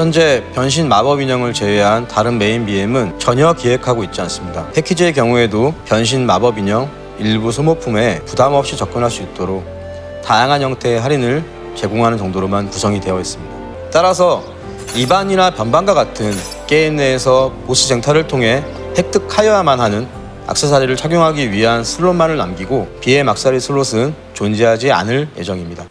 현재 변신 마법 인형을 제외한 다른 메인 BM은 전혀 기획하고 있지 않습니다. 패키지의 경우에도 변신 마법 인형 일부 소모품에 부담 없이 접근할 수 있도록 다양한 형태의 할인을 제공하는 정도로만 구성이 되어 있습니다. 따라서 이반이나 변반과 같은 게임 내에서 보스 쟁탈을 통해 획득하여야만 하는 악세사리를 착용하기 위한 슬롯만을 남기고 BM 악세사리 슬롯은 존재하지 않을 예정입니다.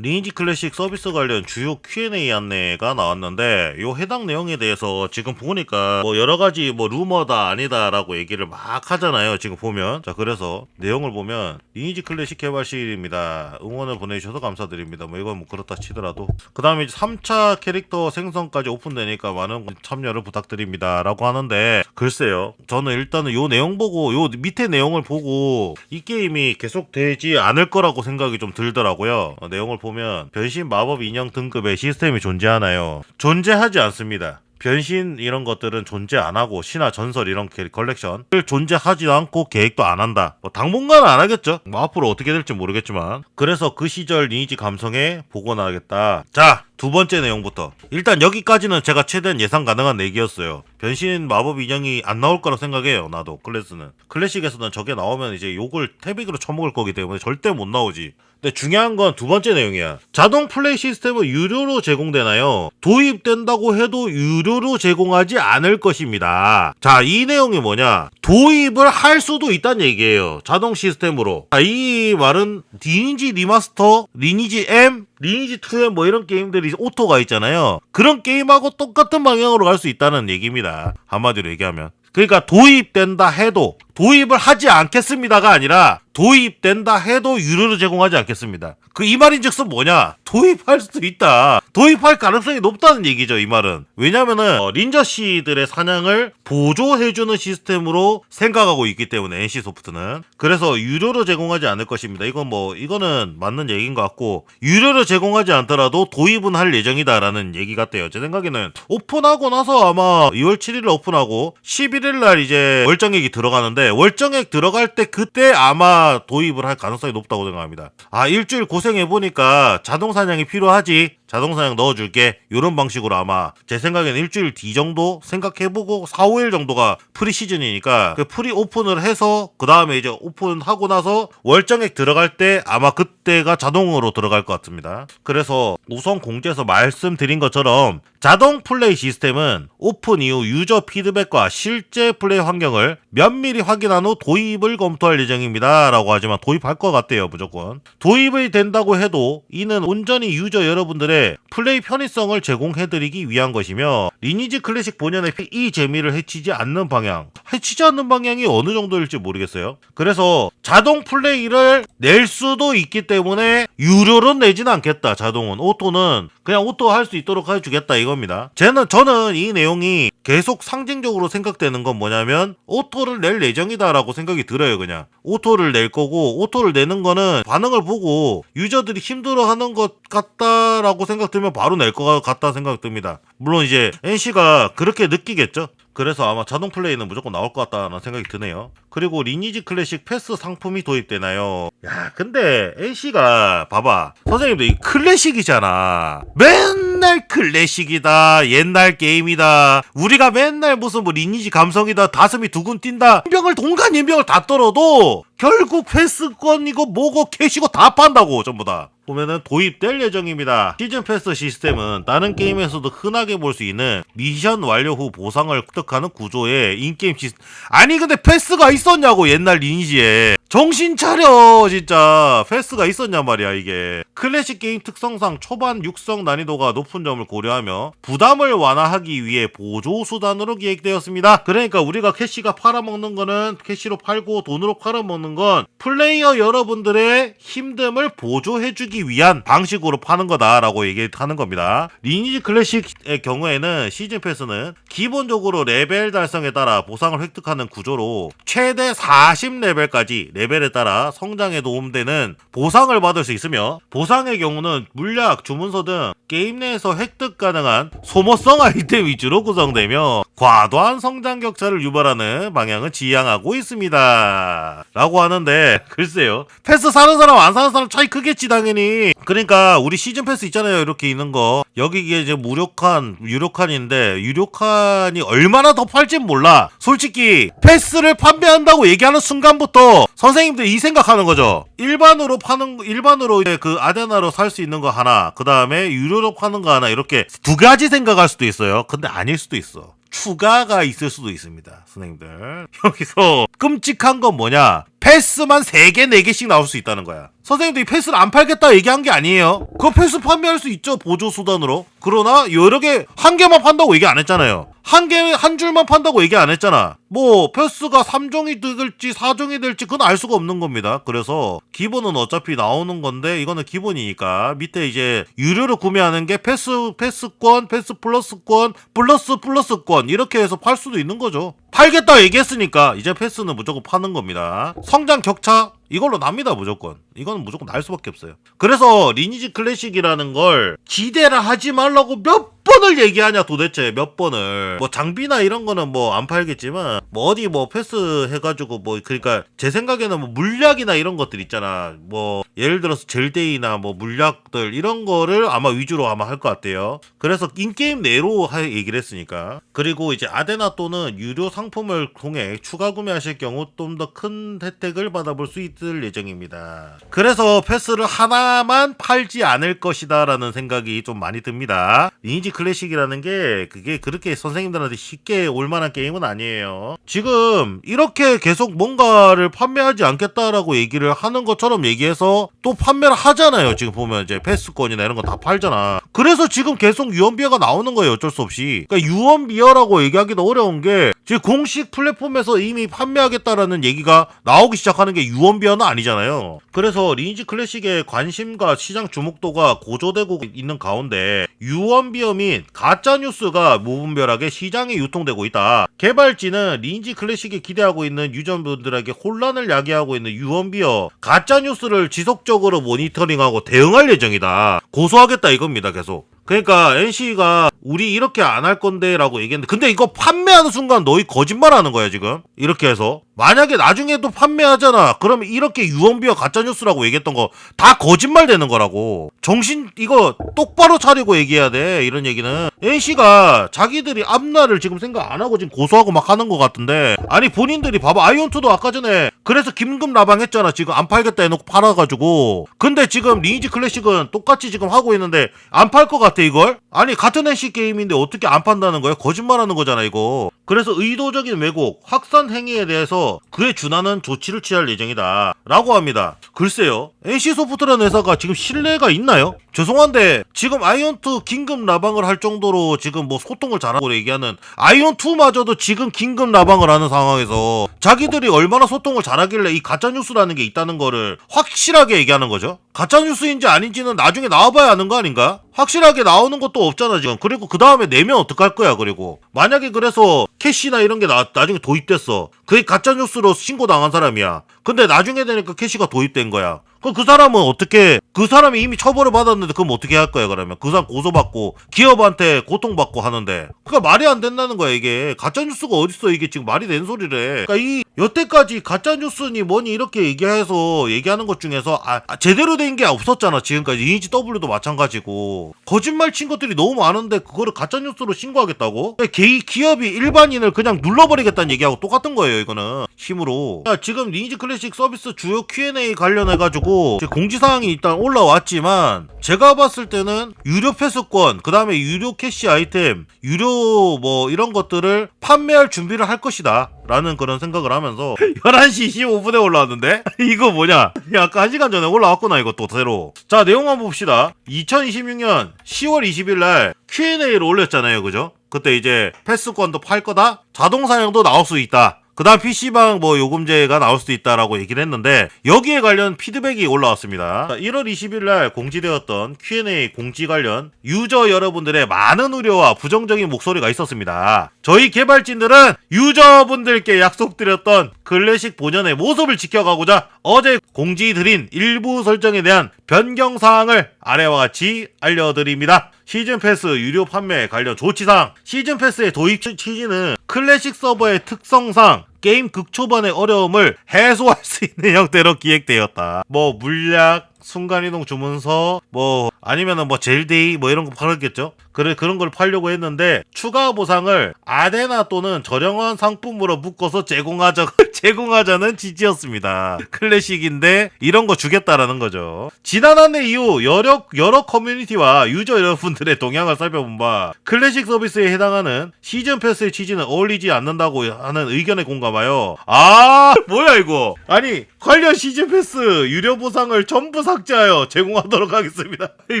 리니지 클래식 서비스 관련 주요 Q&A 안내가 나왔는데 요 해당 내용에 대해서 지금 보니까 뭐 여러 가지 뭐 루머다 아니다라고 얘기를 막 하잖아요. 지금 보면 자 그래서 내용을 보면 리니지 클래식 개발실입니다. 응원을 보내주셔서 감사드립니다. 뭐 이건 뭐 그렇다 치더라도 그 다음에 3차 캐릭터 생성까지 오픈되니까 많은 참여를 부탁드립니다라고 하는데 글쎄요. 저는 일단은 요 내용 보고 요 밑에 내용을 보고 이 게임이 계속 되지 않을 거라고 생각이 좀 들더라고요. 어, 내용을 보면 변신 마법 인형 등급의 시스템이 존재하나요? 존재하지 않습니다. 변신 이런 것들은 존재 안 하고 신화 전설 이런 게- 컬렉션을 존재하지도 않고 계획도 안 한다. 뭐 당분간은 안 하겠죠. 뭐 앞으로 어떻게 될지 모르겠지만 그래서 그 시절 리니지 감성에 복원하겠다. 자. 두 번째 내용부터 일단 여기까지는 제가 최대한 예상 가능한 얘기였어요 변신 마법 인형이 안 나올 거라 생각해요 나도 클래스는 클래식에서는 저게 나오면 이제 욕을 태빅으로 쳐먹을 거기 때문에 절대 못 나오지 근데 중요한 건 두 번째 내용이야. 자동 플레이 시스템은 유료로 제공되나요? 도입된다고 해도 유료로 제공하지 않을 것입니다. 자, 이 내용이 뭐냐? 도입을 할 수도 있다는 얘기예요. 자동 시스템으로. 자, 이 말은 리니지 리마스터, 리니지 M, 리니지 2M 뭐 이런 게임들이 오토가 있잖아요. 그런 게임하고 똑같은 방향으로 갈 수 있다는 얘기입니다. 한마디로 얘기하면. 그러니까 도입된다 해도 도입을 하지 않겠습니다가 아니라 도입된다 해도 유료로 제공하지 않겠습니다. 그 이 말인즉슨 뭐냐? 도입할 수도 있다. 도입할 가능성이 높다는 얘기죠. 이 말은 왜냐면은 어, 린저 씨들의 사냥을 보조해주는 시스템으로 생각하고 있기 때문에 NC 소프트는 그래서 유료로 제공하지 않을 것입니다. 이건 뭐 이거는 맞는 얘기인 것 같고 유료로 제공하지 않더라도 도입은 할 예정이다라는 얘기 같아요. 제 생각에는 오픈하고 나서 아마 2월 7일 오픈하고 11일 날 이제 월정액이 들어가는데 월정액 들어갈 때 그때 아마 도입을 할 가능성이 높다고 생각합니다. 아 일주일 고생해 보니까 자동 사냥이 필요하지. 자동 사냥 넣어줄게. 이런 방식으로 아마 제 생각에는 일주일 뒤 정도 생각해보고 4, 5일 정도가 프리 시즌이니까 그 프리 오픈을 해서 그 다음에 이제 오픈하고 나서 월정액 들어갈 때 아마 그때가 자동으로 들어갈 것 같습니다. 그래서 우선 공지에서 말씀드린 것처럼 자동 플레이 시스템은 오픈 이후 유저 피드백과 실제 플레이 환경을 면밀히 확인한 후 도입을 검토할 예정입니다. 라고 하지만 도입할 것 같대요, 무조건. 도입이 된다고 해도 이는 온전히 유저 여러분들의 플레이 편의성을 제공해드리기 위한 것이며 리니지 클래식 본연의 이 재미를 해치지 않는 방향, 해치지 않는 방향이 어느 정도일지 모르겠어요. 그래서 자동 플레이를 낼 수도 있기 때문에 유료로 내지는 않겠다. 자동은 오토는 그냥 오토 할 수 있도록 해주겠다 이겁니다. 쟤는 저는 이 내용이 계속 상징적으로 생각되는 건 뭐냐면 오토를 낼 예정이다라고 생각이 들어요. 그냥 오토를 낼 거고 오토를 내는 거는 반응을 보고 유저들이 힘들어하는 것 같다라고 생각 들면 바로 낼 것 같다 생각 듭니다. 물론 이제 NC가 그렇게 느끼겠죠. 그래서 아마 자동 플레이는 무조건 나올 것 같다는 생각이 드네요. 그리고 리니지 클래식 패스 상품이 도입되나요? 야, 근데 NC가 봐봐. 선생님도 이 클래식이잖아. 맨날 클래식이다. 옛날 게임이다. 우리가 맨날 무슨 뭐 리니지 감성이다. 가슴이 두근 뛴다. 인병을 동간 인병을 다 떨어도 결국 패스권이고 뭐고 캐시고 다 판다고 전부 다. 보면은 도입될 예정입니다. 시즌 패스 시스템은 다른 게임에서도 흔하게 볼 수 있는 미션 완료 후 보상을 획득하는 구조의 인게임 시스템. 아니 근데 패스가 있었냐고 옛날 리니지에. 정신 차려 진짜 패스가 있었냐 말이야 이게. 클래식 게임 특성상 초반 육성 난이도가 높은 점을 고려하며 부담을 완화하기 위해 보조 수단으로 기획되었습니다. 그러니까 우리가 캐시가 팔아먹는 거는 캐시로 팔고 돈으로 팔아먹는 건 플레이어 여러분들의 힘듦을 보조해주기 위한 방식으로 파는 거다라고 얘기하는 겁니다. 리니지 클래식의 경우에는 시즌 패스는 기본적으로 레벨 달성에 따라 보상을 획득하는 구조로 최대 40레벨까지 레벨에 따라 성장에 도움되는 보상을 받을 수 있으며 보상의 경우는 물약, 주문서 등 게임 내에서 획득 가능한 소모성 아이템 위주로 구성되며 과도한 성장 격차를 유발하는 방향을 지향하고 있습니다. 라고 하는데 글쎄요. 패스 사는 사람 안 사는 사람 차이 크겠지 당연히. 그러니까 우리 시즌 패스 있잖아요. 이렇게 있는 거. 여기 이게 이제 무료칸, 유료칸인데 유료칸이 얼마나 더 팔진 몰라. 솔직히 패스를 판매한다고 얘기하는 순간부터 선생님들 이 생각하는 거죠. 일반으로 파는 일반으로 이제 그 아데나로 살 수 있는 거 하나, 그 다음에 유료 로 파는 거 하나 이렇게 두 가지 생각할 수도 있어요. 근데 아닐 수도 있어. 추가가 있을 수도 있습니다, 선생님들. 여기서 끔찍한 건 뭐냐? 패스만 3개, 4개씩 나올 수 있다는 거야. 선생님들이 패스를 안 팔겠다 얘기한 게 아니에요. 그 패스 판매할 수 있죠, 보조 수단으로. 그러나 여러 개, 한 개만 판다고 얘기 안 했잖아요. 한 개, 한 줄만 판다고 얘기 안 했잖아. 뭐, 패스가 3종이 될지 4종이 될지 그건 알 수가 없는 겁니다. 그래서 기본은 어차피 나오는 건데 이거는 기본이니까 밑에 이제 유료로 구매하는 게 패스, 패스권, 패스 플러스권, 플러스 플러스권 이렇게 해서 팔 수도 있는 거죠. 팔겠다 얘기했으니까 이제 패스는 무조건 파는 겁니다. 성장 격차 이걸로 납니다 무조건. 이거는 무조건 날 수밖에 없어요. 그래서 리니지 클래식이라는 걸 기대를 하지 말라고 몇 번을 얘기하냐 도대체 몇 번을 뭐 장비나 이런 거는 뭐 안 팔겠지만 뭐 어디 뭐 패스 해가지고 뭐 그러니까 제 생각에는 뭐 물약이나 이런 것들 있잖아. 뭐 예를 들어서 젤데이나 뭐 물약들 이런 거를 아마 위주로 아마 할 것 같아요. 그래서 인게임 내로 하- 얘기를 했으니까. 그리고 이제 아데나 또는 유료 상품을 통해 추가 구매하실 경우 좀 더 큰 혜택을 받아볼 수 있을 예정입니다. 그래서 패스를 하나만 팔지 않을 것이다 라는 생각이 좀 많이 듭니다. 리니지 클래식이라는 게 그게 그렇게 선생님들한테 쉽게 올만한 게임은 아니에요 지금 이렇게 계속 뭔가를 판매하지 않겠다라고 얘기를 하는 것처럼 얘기해서 또 판매를 하잖아요. 지금 보면 이제 패스권이나 이런 거 다 팔잖아. 그래서 지금 계속 유언비어가 나오는 거예요. 어쩔 수 없이. 그러니까 유언비어라고 얘기하기도 어려운 게 지금 공식 플랫폼에서 이미 판매하겠다라는 얘기가 나오기 시작하는 게 유언비어는 아니잖아요. 그래서 리니지 클래식의 관심과 시장 주목도가 고조되고 있는 가운데 유언비어 및 가짜뉴스가 무분별하게 시장에 유통되고 있다. 개발진은 리니지 클래식에 기대하고 있는 유저분들에게 혼란을 야기하고 있는 유언비어 가짜뉴스를 지속적으로 모니터링하고 대응할 예정이다. 고소하겠다 이겁니다 계속 그러니까 NC가 우리 이렇게 안 할 건데라고 얘기했는데 근데 이거 판매하는 순간 너희 거짓말하는 거야 지금? 이렇게 해서? 만약에 나중에도 판매하잖아. 그러면 이렇게 유언비어 가짜뉴스라고 얘기했던 거 다 거짓말 되는 거라고. 정신 이거 똑바로 차리고 얘기해야 돼 이런 얘기는. NC가 자기들이 앞날을 지금 생각 안 하고 지금 고소하고 막 하는 것 같은데 아니 본인들이 봐봐. 아이온투도 아까 전에 그래서 김금 라방 했잖아. 지금 안 팔겠다 해놓고 팔아가지고. 근데 지금 리니지 클래식은 똑같이 지금 하고 있는데 안 팔 것 같아 이걸? 아니 같은 NC 게임인데 어떻게 안 판다는 거야? 거짓말하는 거잖아 이거 그래서 의도적인 왜곡 확산 행위에 대해서 그에 준하는 조치를 취할 예정이다. 라고 합니다. 글쎄요 NC 소프트라는 회사가 지금 신뢰가 있나요? 죄송한데 지금 아이온2 긴급 라방을 할 정도로 지금 뭐 소통을 잘하고 얘기하는 아이온2마저도 지금 긴급 라방을 하는 상황에서 자기들이 얼마나 소통을 잘하길래 이 가짜뉴스라는 게 있다는 거를 확실하게 얘기하는 거죠? 가짜뉴스인지 아닌지는 나중에 나와봐야 아는 거 아닌가? 확실하게 나오는 것도 없잖아 지금. 그리고 그 다음에 내면 어떡할 거야 그리고. 만약에 그래서 캐시나 이런 게 나, 나중에 도입됐어. 그게 가짜뉴스로 신고당한 사람이야. 근데 나중에 되니까 캐시가 도입된 거야 그럼 그 사람은 어떻게 그 사람이 이미 처벌을 받았는데 그럼 어떻게 할 거야 그러면? 그 사람 고소받고 기업한테 고통받고 하는데. 그러니까 말이 안 된다는 거야 이게. 가짜뉴스가 어딨어 이게 지금 말이 된 소리래. 그러니까 이 여태까지 가짜뉴스니 뭐니 이렇게 얘기해서 얘기하는 것 중에서 아, 아, 제대로 된 게 없었잖아 지금까지. 이니지 W도 마찬가지고. 거짓말 친 것들이 너무 많은데 그거를 가짜뉴스로 신고하겠다고? 개 기업이 일반인을 그냥 눌러버리겠다는 얘기하고 똑같은 거예요 이거는. 힘으로. 야, 지금 리니지 클래식 서비스 주요 Q&A 관련해가지고 지금 공지사항이 일단 올라왔지만 제가 봤을 때는 유료 패스권 그 다음에 유료 캐시 아이템 유료 뭐 이런 것들을 판매할 준비를 할 것이다 라는 그런 생각을 하면서 11시 25분에 올라왔는데 이거 뭐냐? 야, 아까 1시간 전에 올라왔구나 또 새로. 자 내용 한번 봅시다. 2026년 10월 20일 날 Q&A를 올렸잖아요 그죠? 그때 이제 패스권도 팔 거다? 자동 사냥도 나올 수 있다 그다음 PC방 뭐 요금제가 나올 수도 있다라고 얘기를 했는데 여기에 관련 피드백이 올라왔습니다. 1월 20일 날 공지되었던 Q&A 공지 관련 유저 여러분들의 많은 우려와 부정적인 목소리가 있었습니다. 저희 개발진들은 유저분들께 약속드렸던 클래식 본연의 모습을 지켜가고자 어제 공지 드린 일부 설정에 대한 변경 사항을 아래와 같이 알려드립니다. 시즌 패스 유료 판매 관련 조치사항 시즌 패스의 도입 취- 취지는 클래식 서버의 특성상 게임 극초반의 어려움을 해소할 수 있는 형태로 기획되었다. 뭐 물약, 순간이동 주문서, 뭐 아니면은 뭐 젤데이 뭐 이런 거 팔았겠죠. 그래 그런 걸 팔려고 했는데 추가 보상을 아데나 또는 저렴한 상품으로 묶어서 제공하자 제공하자는 지지였습니다. 클래식인데 이런 거 주겠다라는 거죠. 지난 한 해 이후 여러 여러 커뮤니티와 유저 여러분들의 동향을 살펴본 바 클래식 서비스에 해당하는 시즌 패스의 취지는 어울리지 않는다고 하는 의견에 공감하여 아 뭐야 이거 아니 관련 시즌 패스 유료 보상을 전부 삭제하여 제공하도록 하겠습니다. 이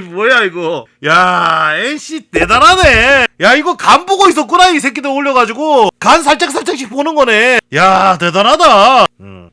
뭐야 이거 야 NC 대단하네. 야 이거 간 보고 있었구나 이 새끼들 올려가지고 간 살짝 살짝씩 보는 거네. 야 대단하다.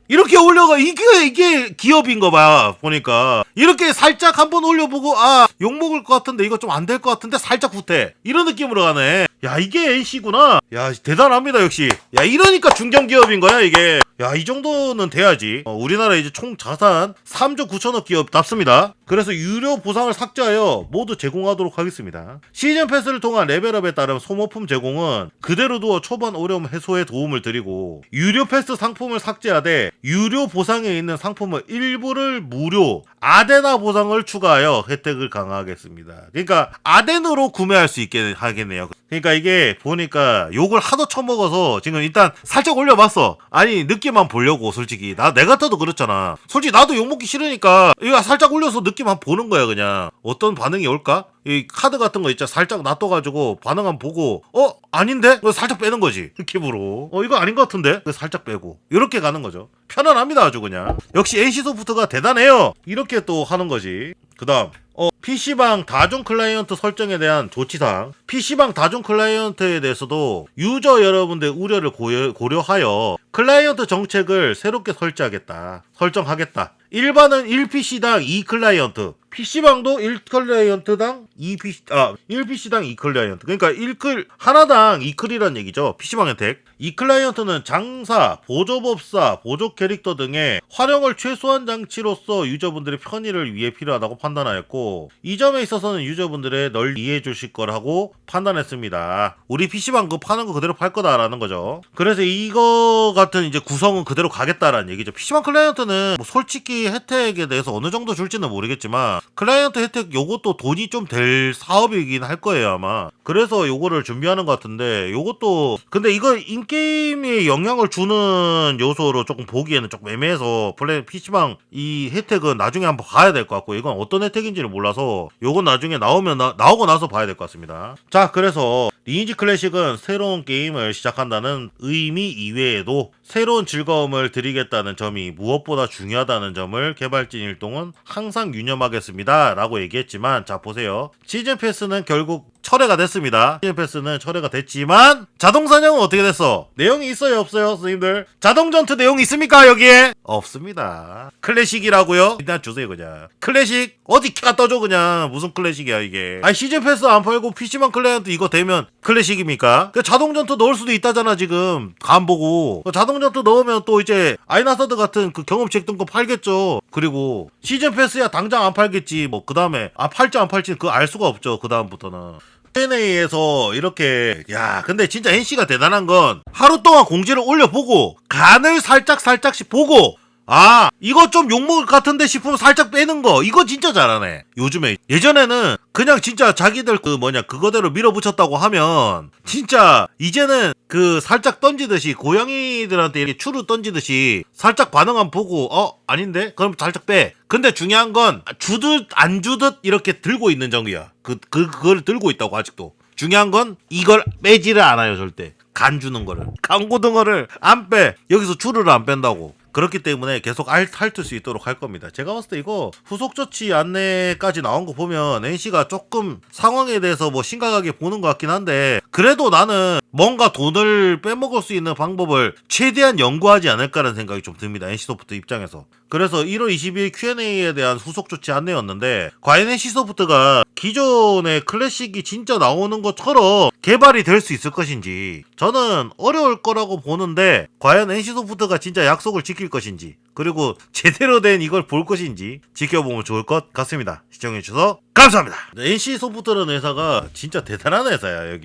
음. 이렇게 올려가 이게 이게 기업인 거봐 보니까 이렇게 살짝 한번 올려보고 아 욕 먹을 것 같은데 이거 좀 안 될 것 같은데 살짝 후퇴 이런 느낌으로 가네. 야 이게 NC구나. 야 대단합니다 역시. 야 이러니까 중견 기업인 거야 이게. 야 이 정도는 돼야지. 어, 우리나라 이제 총 자산 3조 9천억 기업 납습니다. 그래서 유료 보상을 삭제하여 모두 제공하도록 하겠습니다. 시즌 패스를 통한 레벨업에 따른 소모품 제공은 그대로 두어 초반 어려움 해소에 도움을 드리고 유료 패스 상품을 삭제하되 유료 보상에 있는 상품을 일부를 무료 아데나 보상을 추가하여 혜택을 강화하겠습니다. 그러니까 아덴으로 구매할 수 있게 하겠네요. 그러니까 이게 보니까 욕을 하도 처먹어서 지금 일단 살짝 올려봤어. 아니 느낌만 보려고 솔직히 나 내 같아도 그렇잖아. 솔직히 나도 욕 먹기 싫으니까 이거 살짝 올려서 느낌 한번 보는 거야 그냥. 어떤 반응이 올까? 이 카드 같은 거 있잖아 살짝 놔둬가지고 반응 한번 보고 어? 아닌데? 살짝 빼는 거지. 기부로. 어 이거 아닌 것 같은데? 살짝 빼고. 이렇게 가는 거죠. 편안합니다 아주 그냥. 역시 NC 소프트가 대단해요. 이렇게 또 하는 거지. 그다음 어, PC방 다중 클라이언트 설정에 대한 조치사항. PC방 다중 클라이언트에 대해서도 유저 여러분들의 우려를 고려, 고려하여 클라이언트 정책을 새롭게 설치하겠다. 설정하겠다. 일반은 1PC당 2클라이언트. PC방도 1클라이언트당 2PC, 아, 1PC당 2클라이언트. 그러니까 1클, 하나당 2클이란 얘기죠. PC방 혜택. 2클라이언트는 장사, 보조법사, 보조 캐릭터 등의 활용을 최소한 장치로서 유저분들의 편의를 위해 필요하다고 판단하였고, 이 점에 있어서는 유저분들의 널 이해해 주실 거라고 판단했습니다. 우리 PC방 그 파는 거 그대로 팔 거다라는 거죠. 그래서 이거 같은 이제 구성은 그대로 가겠다라는 얘기죠. PC방 클라이언트는 뭐 솔직히 혜택에 대해서 어느 정도 줄지는 모르겠지만, 클라이언트 혜택 요것도 돈이 좀 될 사업이긴 할 거예요, 아마. 그래서 요거를 준비하는 것 같은데, 요것도, 근데 이거 인게임에 영향을 주는 요소로 조금 보기에는 조금 애매해서, 플레이 PC방 이 혜택은 나중에 한번 봐야 될 것 같고, 이건 어떤 혜택인지를 몰라서, 요건 나중에 나오면, 나, 나오고 나서 봐야 될 것 같습니다. 자, 그래서, 리니지 클래식은 새로운 게임을 시작한다는 의미 이외에도 새로운 즐거움을 드리겠다는 점이 무엇보다 중요하다는 점을 개발진 일동은 항상 유념하겠습니다. 라고 얘기했지만, 자, 보세요. 시즌 패스는 결국 철회가 됐습니다. 시즌 패스는 철회가 됐지만, 자동 사냥은 어떻게 됐어? 내용이 있어요, 없어요, 선생님들? 자동 전투 내용 있습니까, 여기에? 없습니다. 클래식이라고요? 일단 주세요, 그냥. 클래식? 어디 갖다 줘, 그냥. 무슨 클래식이야, 이게. 아니, 시즌 패스 안 팔고 PC방 클라이언트 이거 되면 클래식입니까? 그 자동 전투 넣을 수도 있다잖아, 지금. 간 보고. 그 자동 전투 넣으면 또 이제 아이나서드 같은 그 경험치 거 팔겠죠. 그리고 시즌 패스야 당장 안 팔겠지. 뭐, 그 다음에, 아, 팔지 안 팔지 그거 알 수가 없죠. 그 다음부터는. Q&A에서 이렇게 야 근데 진짜 NC가 대단한 건 하루 동안 공지를 올려보고 간을 살짝 살짝씩 보고 아 이거 좀 욕먹을 것 같은데 싶으면 살짝 빼는 거. 이거 진짜 잘하네. 요즘에 예전에는 그냥 진짜 자기들 그 뭐냐 그거대로 밀어붙였다고 하면 진짜 이제는 그 살짝 던지듯이 고양이들한테 이렇게 추루 던지듯이 살짝 반응 안 보고 어 아닌데? 그럼 살짝 빼. 근데 중요한 건 주듯 안 주듯 이렇게 들고 있는 정이야. 그, 그 그걸 들고 있다고 아직도. 중요한 건 이걸 빼지를 않아요 절대. 간 주는 거를. 간 고등어를 안 빼. 여기서 추루를 안 뺀다고 그렇기 때문에 계속 알, 핥을 수 있도록 할 겁니다. 제가 봤을 때 이거 후속 조치 안내까지 나온 거 보면 NC가 조금 상황에 대해서 뭐 심각하게 보는 것 같긴 한데 그래도 나는 뭔가 돈을 빼먹을 수 있는 방법을 최대한 연구하지 않을까라는 생각이 좀 듭니다. NC소프트 입장에서. 그래서 1월 22일 Q&A에 대한 후속 조치 안내였는데 과연 NC소프트가 기존의 클래식이 진짜 나오는 것처럼 개발이 될 수 있을 것인지 저는 어려울 거라고 보는데 과연 NC소프트가 진짜 약속을 지킬 것인지 그리고 제대로 된 이걸 볼 것인지 지켜보면 좋을 것 같습니다. 시청해주셔서 감사합니다. NC소프트라는 회사가 진짜 대단한 회사야 여기.